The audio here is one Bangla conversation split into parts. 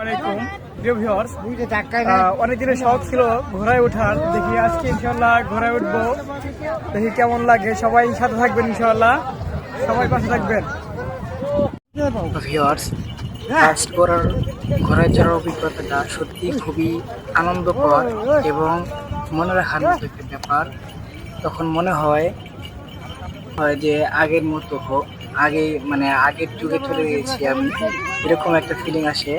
আলাইকুম প্রিয় ভিউয়ার্স বুঝতে ধাক্কায় অনেক দিনের শখ ছিল ঘোড়ায় ওঠার। দেখি আজকে ইনশাল্লাহ ঘোড়ায় উঠবো। দেখি কেমন লাগে। সবাই সাথে থাকবেন ইনশাল্লাহ সবাই পাশে থাকবেন। ফার্স্ট করার ঘোরায় চড়ার অভিজ্ঞতাটা সত্যি খুবই আনন্দকর এবং মনে রাখার মতো একটা ব্যাপার। তখন মনে হয় হয় যে আগের মতো হোক আগে মানে আগের যুগে চলে গেছি আমি। এরকম একটা ফিলিং আসে।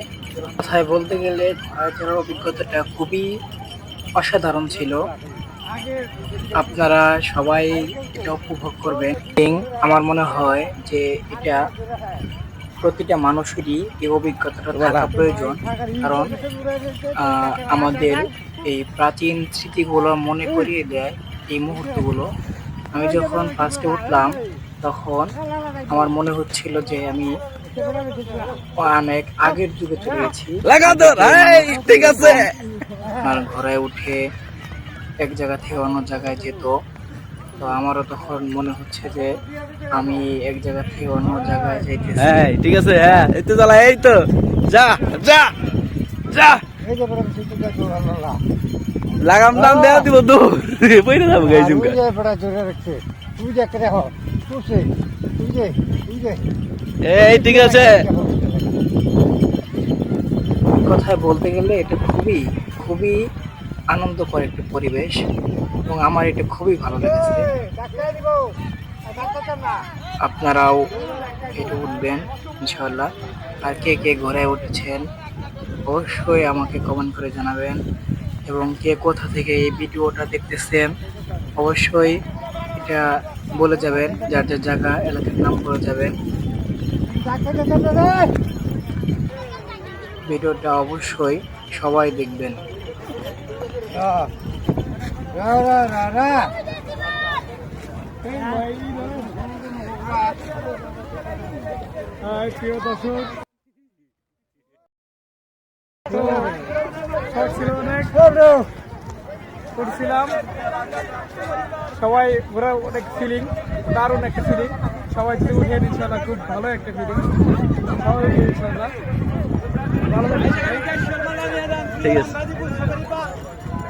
কথায় বলতে গেলে চড়ার অভিজ্ঞতাটা খুবই অসাধারণ ছিল। আপনারা সবাই এটা উপভোগ করবেন। আমার মনে হয় যে এটা প্রতিটা মানুষেরই এই অভিজ্ঞতাটা থাকা প্রয়োজন। কারণ আমাদের এই প্রাচীন স্মৃতিগুলো মনে করিয়ে দেয় এই মুহূর্তগুলো। আমি যখন ফার্স্টে উঠলাম তখন আমার মনে হচ্ছিল যে আমি অনেক আগের যুগে চলে গেছি। ঠিক আছে। আর ঘরে উঠে এক জায়গা থেকে অন্য জায়গায় যেত। তো আমারও তখন মনে হচ্ছে যে আমি এক জায়গা থেকে অন্য জায়গায় যাইতেছি। হ্যাঁ ঠিক আছে হ্যাঁ এই তো চালা এই তো। যা যা যা। লাগাম দাম দেওয়া দিব দূর। বইরে যাব গাইছি তুই যে বড় জোরে তুই যে করে হ তুই যে তুই যে তুই যে। এই, ঠিক আছে। কথায় বলতে গেলে এটা খুবই খুবই আনন্দকর একটি পরিবেশ এবং আমার এটা খুবই ভালো লেগেছে। আপনারাও এটা উঠবেন ইনশাল্লাহ আর কে কে ঘরে উঠেছেন, অবশ্যই আমাকে কমেন্ট করে জানাবেন। এবং কে কোথা থেকে এই ভিডিওটা দেখতেছেন, অবশ্যই এটা বলে যাবেন, যার যার জায়গা, এলাকার নাম করে যাবেন। ভিডিওটা অবশ্যই সবাই দেখবেন। অনেক করছিলাম সবাই ঘোরা অনেক ফিলিং দারুণ একটা ফিলিং সবাই যদি উঠে ইনশাল্লাহ খুব ভালো একটা ভিডিও সবাই ইনশাল্লাহ ভালো ঠিক আছে।